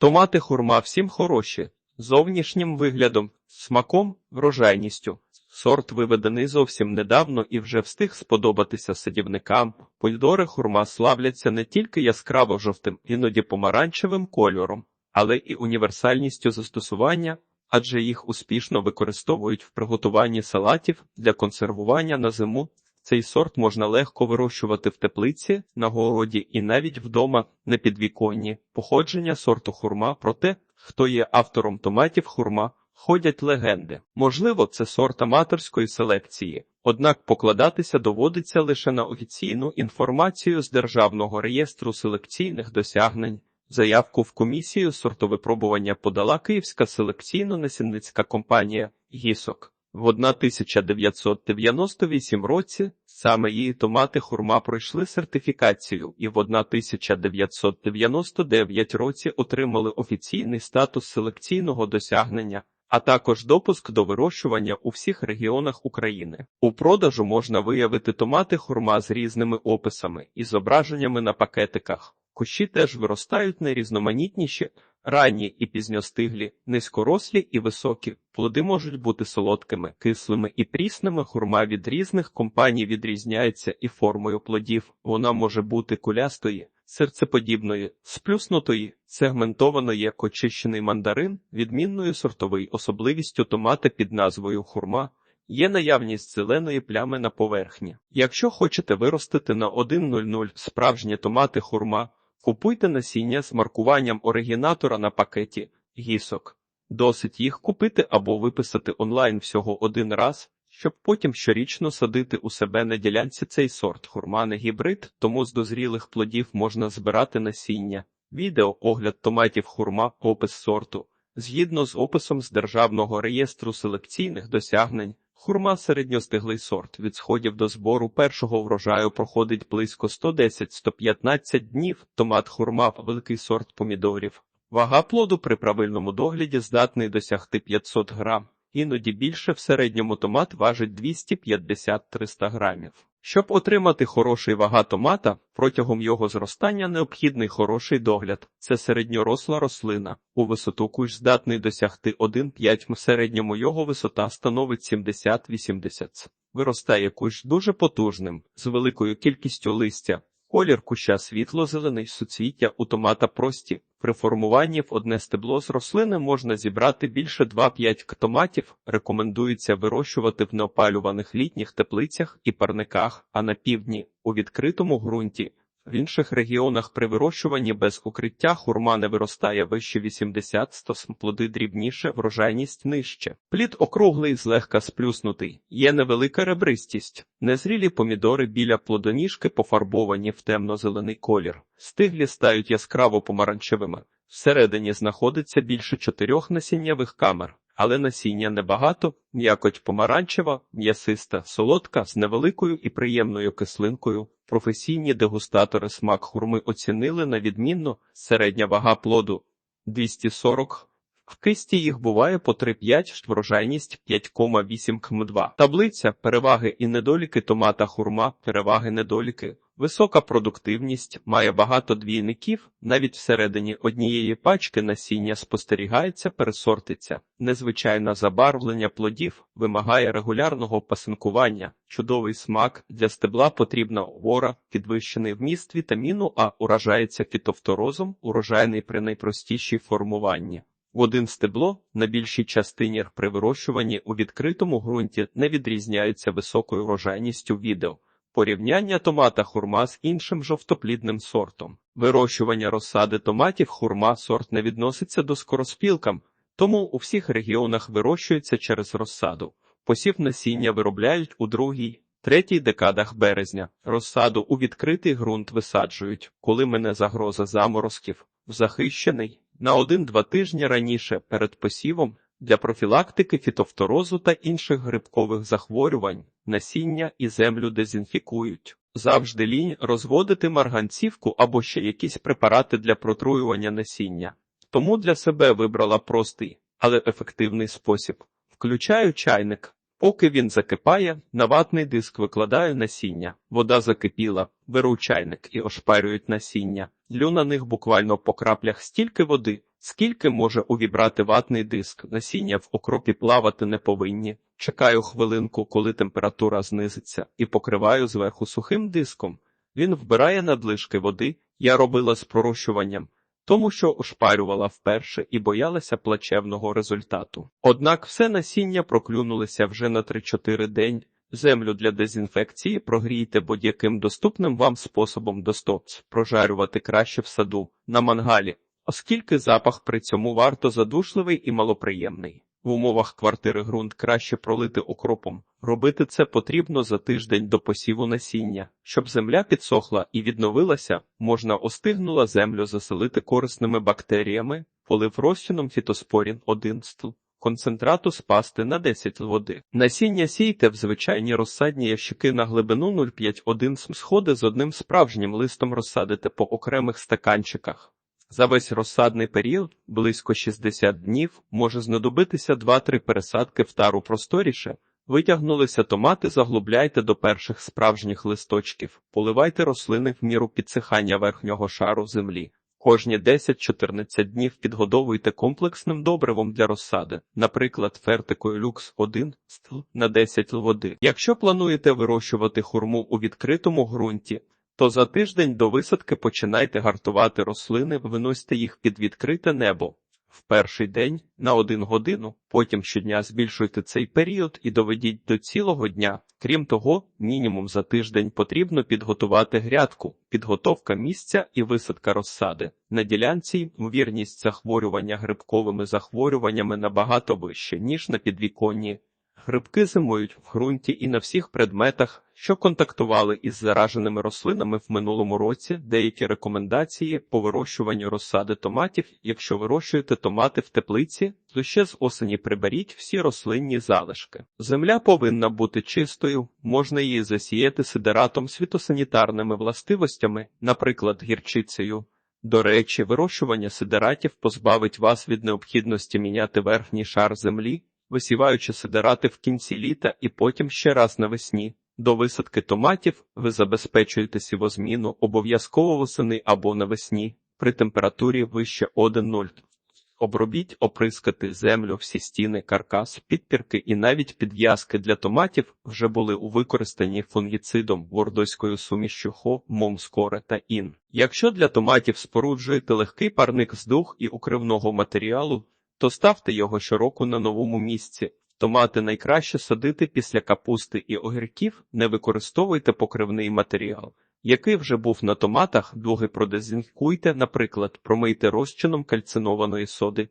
Томати хурма всім хороші, зовнішнім виглядом, смаком, врожайністю. Сорт виведений зовсім недавно і вже встиг сподобатися садівникам. Польдори хурма славляться не тільки яскраво жовтим, іноді помаранчевим кольором, але і універсальністю застосування, адже їх успішно використовують в приготуванні салатів для консервування на зиму. Цей сорт можна легко вирощувати в теплиці, на городі і навіть вдома на підвіконні. Походження сорту хурма про те, хто є автором томатів хурма, ходять легенди. Можливо, це сорт аматорської селекції, однак покладатися доводиться лише на офіційну інформацію з Державного реєстру селекційних досягнень. Заявку в комісію сортовипробування подала Київська селекційно-насінницька компанія «Гісок». В 1998 році саме її томати хурма пройшли сертифікацію і в 1999 році отримали офіційний статус селекційного досягнення, а також допуск до вирощування у всіх регіонах України. У продажу можна виявити томати хурма з різними описами і зображеннями на пакетиках. Кущі теж виростають найрізноманітніші, ранні і пізньостиглі, низькорослі і високі. Плоди можуть бути солодкими, кислими і прісними. Хурма від різних компаній відрізняється і формою плодів. Вона може бути кулястої, серцеподібної, сплюснутої, сегментованої як очищений мандарин, відмінною сортовою особливістю томата під назвою хурма. Є наявність зеленої плями на поверхні. Якщо хочете виростити на 1.00 справжні томати хурма, купуйте насіння з маркуванням оригінатора на пакеті гісок. Досить їх купити або виписати онлайн всього один раз, щоб потім щорічно садити у себе на ділянці цей сорт хурма не гібрид, тому з дозрілих плодів можна збирати насіння. Відео огляд томатів хурма, опис сорту. Згідно з описом з Державного реєстру селекційних досягнень, хурма середньостиглий сорт від сходів до збору першого врожаю проходить близько 110-115 днів. Томат хурма великий сорт помідорів. Вага плоду при правильному догляді здатний досягти 500 грам. Іноді більше в середньому томат важить 250-300 грамів. Щоб отримати хороший вага томата, протягом його зростання необхідний хороший догляд. Це середньоросла рослина. У висоту кущ здатний досягти 1,5 в середньому його висота становить 70-80 Виростає кущ дуже потужним, з великою кількістю листя. Колір куща світло-зелений суцвіття у томата прості. При формуванні в одне стебло з рослини можна зібрати більше 2-5 томатів. Рекомендується вирощувати в неопалюваних літніх теплицях і парниках, а на півдні у відкритому ґрунті. В інших регіонах при вирощуванні без укриття хурма не виростає вище 80-100 см, плоди дрібніше, врожайність нижче. Плід округлий, злегка сплюснутий, є невелика ребристість. Незрілі помідори біля плодоніжки пофарбовані в темно-зелений колір. Стиглі стають яскраво помаранчевими. Всередині знаходиться більше чотирьох насіннєвих камер. Але насіння небагато, м'якоть помаранчева, м'ясиста, солодка, з невеликою і приємною кислинкою. Професійні дегустатори смак хурми оцінили на відмінно середня вага плоду 240 в кисті їх буває по 3,5, врожайність 5,8 км2. Таблиця переваги і недоліки томата хурма, переваги недоліки. Висока продуктивність має багато двійників, навіть всередині однієї пачки насіння спостерігається, пересортиться. Незвичайне забарвлення плодів вимагає регулярного пасинкування, чудовий смак для стебла потрібна вора, підвищений вміст вітаміну, А уражається фітофторозом, урожайний при найпростішій формуванні. Один стебло на більшій частині при вирощуванні у відкритому ґрунті не відрізняються високою врожайністю відео. Порівняння томата хурма з іншим жовтоплідним сортом. Вирощування розсади томатів хурма сорт не відноситься до скороспілкам, тому у всіх регіонах вирощується через розсаду. Посів насіння виробляють у другій, третій декадах березня. Розсаду у відкритий ґрунт висаджують, коли мене загроза заморозків, в захищений. На один-два тижні раніше перед посівом для профілактики фітофторозу та інших грибкових захворювань насіння і землю дезінфікують. Завжди лінь розводити марганцівку або ще якісь препарати для протруювання насіння. Тому для себе вибрала простий, але ефективний спосіб. Включаю чайник. Поки він закипає, на ватний диск викладаю насіння. Вода закипіла, беру чайник і ошпарюють насіння. Лю на них буквально по краплях стільки води, Скільки може увібрати ватний диск? Насіння в окропі плавати не повинні. Чекаю хвилинку, коли температура знизиться, і покриваю зверху сухим диском. Він вбирає надлишки води. Я робила з пророщуванням, тому що ошпарювала вперше і боялася плачевного результату. Однак все насіння проклюнулося вже на 3-4 день. Землю для дезінфекції прогрійте будь-яким доступним вам способом до стопц. Прожарювати краще в саду на мангалі, оскільки запах при цьому варто задушливий і малоприємний. В умовах квартири ґрунт краще пролити окропом. Робити це потрібно за тиждень до посіву насіння. Щоб земля підсохла і відновилася, можна остигнула землю заселити корисними бактеріями, полив розчином фітоспорін 1 стл. Концентрату спасти на 10 води. Насіння сійте в звичайні розсадні ящики на глибину 0,5-1 см сходи з одним справжнім листом розсадите по окремих стаканчиках. За весь розсадний період, близько 60 днів, може знадобитися 2-3 пересадки в тару просторіше. Витягнулися томати, заглубляйте до перших справжніх листочків, поливайте рослини в міру підсихання верхнього шару землі. Кожні 10-14 днів підгодовуйте комплексним добривом для розсади, наприклад, фертикою люкс 1 стл на 10 води. Якщо плануєте вирощувати хурму у відкритому ґрунті, то за тиждень до висадки починайте гартувати рослини, виносьте їх під відкрите небо. В перший день на один годину, потім щодня збільшуйте цей період і доведіть до цілого дня. Крім того, мінімум за тиждень потрібно підготувати грядку, підготовка місця і висадка розсади. На ділянці ймовірність захворювання грибковими захворюваннями набагато вище, ніж на підвіконні. Грибки зимують в ґрунті і на всіх предметах, що контактували із зараженими рослинами в минулому році. Деякі рекомендації по вирощуванню розсади томатів. Якщо вирощуєте томати в теплиці, то ще з осені приберіть всі рослинні залишки. Земля повинна бути чистою, можна її засіяти сидератом з фітосанітарними властивостями, наприклад, гірчицею. До речі, вирощування сидератів позбавить вас від необхідності міняти верхній шар землі висіваючи сидерати в кінці літа і потім ще раз навесні. До висадки томатів ви забезпечуєте сівозміну обов'язково восени або навесні при температурі вище 1,0. Обробіть оприскати землю, всі стіни, каркас, підпірки і навіть підв'язки для томатів вже були у використанні фунгіцидом вордоською сумішчю хо, момскоре та ін. Якщо для томатів споруджуєте легкий парник з дух і укривного матеріалу, то ставте його щороку на новому місці. Томати найкраще садити після капусти і огірків, не використовуйте покривний матеріал, який вже був на томатах, дуги продезінфікуйте, наприклад, промийте розчином кальцинованої соди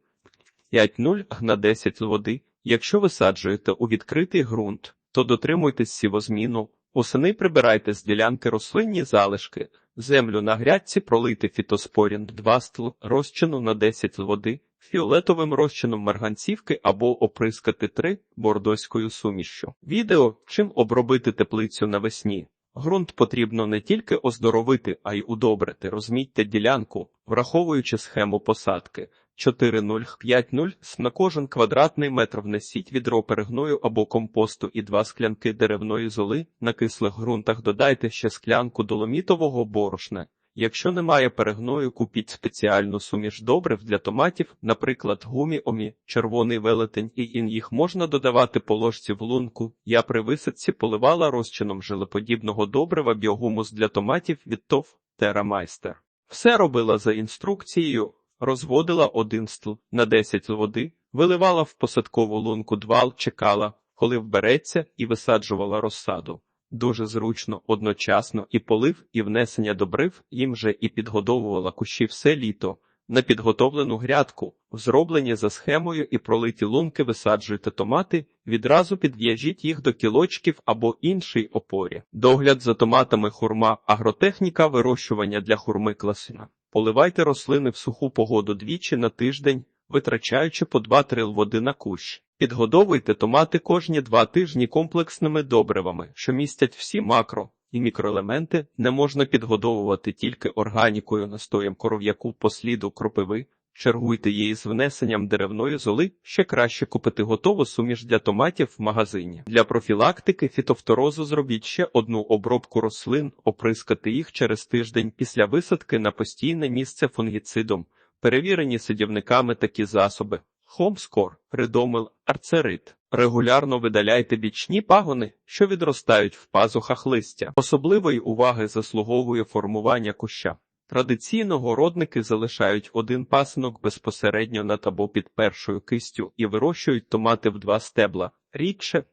5,0 на 10 води. Якщо висаджуєте у відкритий ґрунт, то дотримуйтесь сівозміну, осени прибирайте з ділянки рослинні залишки, землю на грядці пролийте фітоспорін 2 стл, розчину на 10 води фіолетовим розчином марганцівки або оприскати три бордоською сумішшю. Відео чим обробити теплицю навесні. Ґрунт потрібно не тільки оздоровити, а й удобрити. Розмітьте ділянку, враховуючи схему посадки. 4,0,5,0 на кожен квадратний метр внесіть відро перегною або компосту і два склянки деревної золи. На кислих ґрунтах додайте ще склянку доломітового борошна. Якщо немає перегною, купіть спеціальну суміш добрив для томатів, наприклад, гумі-омі, червоний велетень і ін їх можна додавати по ложці в лунку. Я при висадці поливала розчином жилеподібного добрива біогумус для томатів від ТОВ Терамайстер. Все робила за інструкцією, розводила один стл на 10 води, виливала в посадкову лунку двал, чекала, коли вбереться, і висаджувала розсаду. Дуже зручно, одночасно і полив, і внесення добрив їм же і підгодовувала кущі все літо. На підготовлену грядку, зроблені за схемою і пролиті лунки висаджуйте томати, відразу підв'яжіть їх до кілочків або іншій опорі. Догляд за томатами хурма, агротехніка вирощування для хурми класина. Поливайте рослини в суху погоду двічі на тиждень, витрачаючи по 2-3 води на кущ. Підгодовуйте томати кожні два тижні комплексними добривами, що містять всі макро і мікроелементи, не можна підгодовувати тільки органікою настоєм коров'яку по сліду кропиви, чергуйте її з внесенням деревної золи, ще краще купити готову суміш для томатів в магазині. Для профілактики фітофторозу зробіть ще одну обробку рослин, оприскати їх через тиждень після висадки на постійне місце фунгіцидом. Перевірені садівниками такі засоби. Хомскор, Ридомил, Арцерит. Регулярно видаляйте бічні пагони, що відростають в пазухах листя. Особливої уваги заслуговує формування куща. Традиційно городники залишають один пасинок безпосередньо над або під першою кистю і вирощують томати в два стебла. Рідше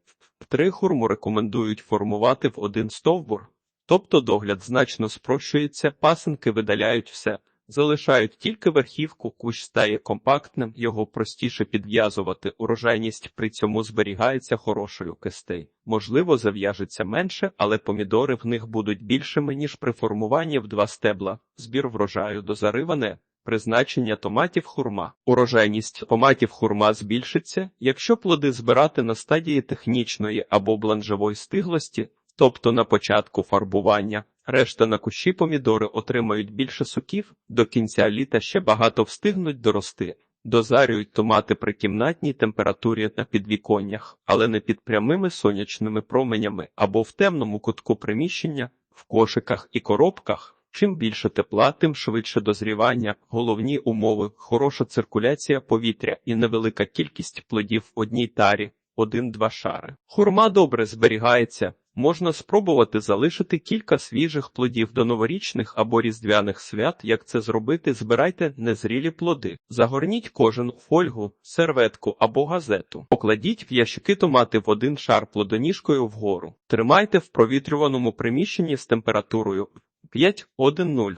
три хурму рекомендують формувати в один стовбур. Тобто догляд значно спрощується, пасинки видаляють все, залишають тільки верхівку, кущ стає компактним, його простіше підв'язувати, урожайність при цьому зберігається хорошою кистей. Можливо, зав'яжеться менше, але помідори в них будуть більшими, ніж при формуванні в два стебла. Збір врожаю дозариване. Призначення томатів хурма. Урожайність томатів хурма збільшиться, якщо плоди збирати на стадії технічної або бланжевої стиглості, тобто на початку фарбування. Решта на кущі помідори отримають більше соків, до кінця літа ще багато встигнуть дорости. Дозарюють томати при кімнатній температурі на підвіконнях, але не під прямими сонячними променями або в темному кутку приміщення, в кошиках і коробках. Чим більше тепла, тим швидше дозрівання, головні умови, хороша циркуляція повітря і невелика кількість плодів в одній тарі, один-два шари. Хурма добре зберігається. Можна спробувати залишити кілька свіжих плодів до новорічних або різдвяних свят. Як це зробити, збирайте незрілі плоди, загорніть кожен фольгу, серветку або газету. Покладіть в ящики томати в один шар плодоніжкою вгору. Тримайте в провітрюваному приміщенні з температурою 5-1-0.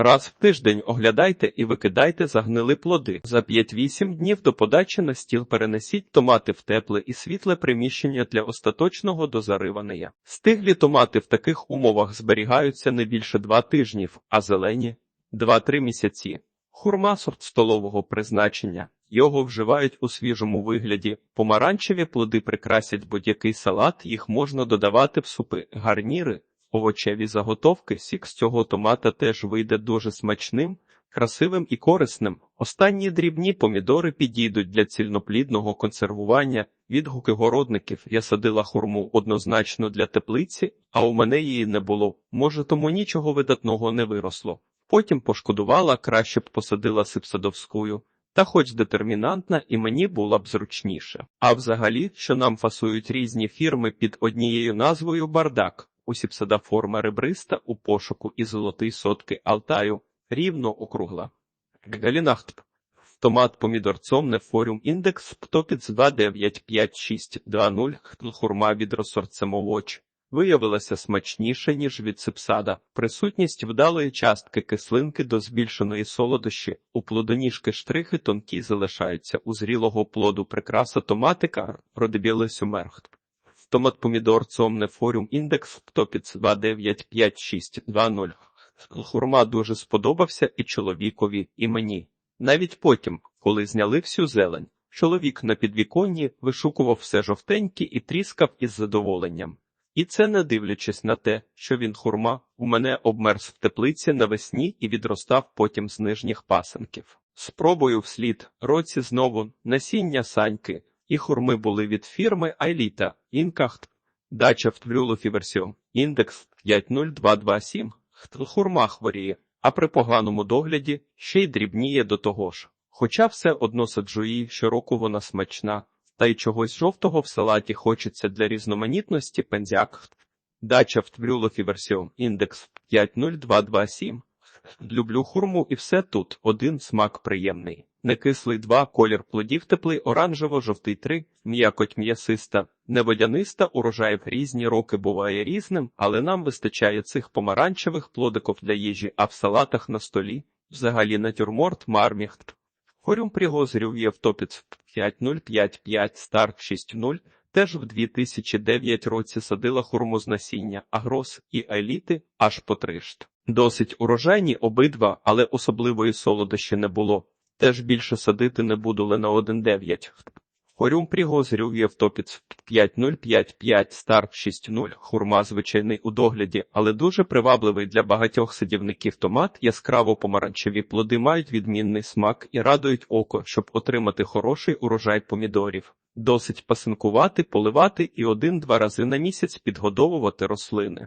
Раз в тиждень оглядайте і викидайте загнили плоди. За 5-8 днів до подачі на стіл перенесіть томати в тепле і світле приміщення для остаточного дозаривання. Стиглі томати в таких умовах зберігаються не більше 2 тижнів, а зелені 2-3 місяці. Хурма сорт столового призначення. Його вживають у свіжому вигляді. Помаранчеві плоди прикрасять будь-який салат, їх можна додавати в супи, гарніри, овочеві заготовки, сік з цього томата теж вийде дуже смачним, красивим і корисним. Останні дрібні помідори підійдуть для цільноплідного консервування. Відгуки городників я садила хурму однозначно для теплиці, а у мене її не було. Може, тому нічого видатного не виросло. Потім пошкодувала, краще б посадила сипсадовською. Та хоч детермінантна і мені була б зручніше. А взагалі, що нам фасують різні фірми під однією назвою бардак. У сіпсада форма ребриста у пошуку і золотий сотки Алтаю рівно округла. Галінахт. Томат помідорцом не форум індекс птопіц 2955620 хурма від росорце молоч. Виявилася смачніше, ніж від сипсада. Присутність вдалої частки кислинки до збільшеної солодощі. У плодоніжки штрихи тонкі залишаються у зрілого плоду прикраса томатика родебілисю мерхт. Томат помідор цомне форум індекс птопіц 2955620. Хурма дуже сподобався і чоловікові, і мені. Навіть потім, коли зняли всю зелень, чоловік на підвіконні вишукував все жовтеньке і тріскав із задоволенням. І це не дивлячись на те, що він хурма у мене обмерз в теплиці навесні і відростав потім з нижніх пасенків. Спробую вслід році знову насіння саньки, і хурми були від фірми Айліта, Інкахт, Дача в Твлюлофіверсіо, індекс 50227. Хурма хворіє, а при поганому догляді ще й дрібніє до того ж. Хоча все одно саджу її, щороку вона смачна, та й чогось жовтого в салаті хочеться для різноманітності пензяк. Дача в Твлюлофіверсіо, індекс 50227. Люблю хурму і все тут, один смак приємний. Некислий 2, колір плодів теплий, оранжево-жовтий 3, м'якоть м'ясиста, неводяниста, урожай в різні роки буває різним, але нам вистачає цих помаранчевих плодиків для їжі, а в салатах на столі взагалі натюрморт, марміхт. Хорюм пригозрів є в топіц 5055 старт 6.0, теж в 2009 році садила хурму з насіння, агрос і еліти аж по тришт. Досить урожайні обидва, але особливої солодощі не було. Теж більше садити не буду, але на 1.9. Хорюм пригозрів є в топіц 5055 старт 6.0. Хурма звичайний у догляді, але дуже привабливий для багатьох садівників томат. Яскраво помаранчеві плоди мають відмінний смак і радують око, щоб отримати хороший урожай помідорів. Досить пасинкувати, поливати і один-два рази на місяць підгодовувати рослини.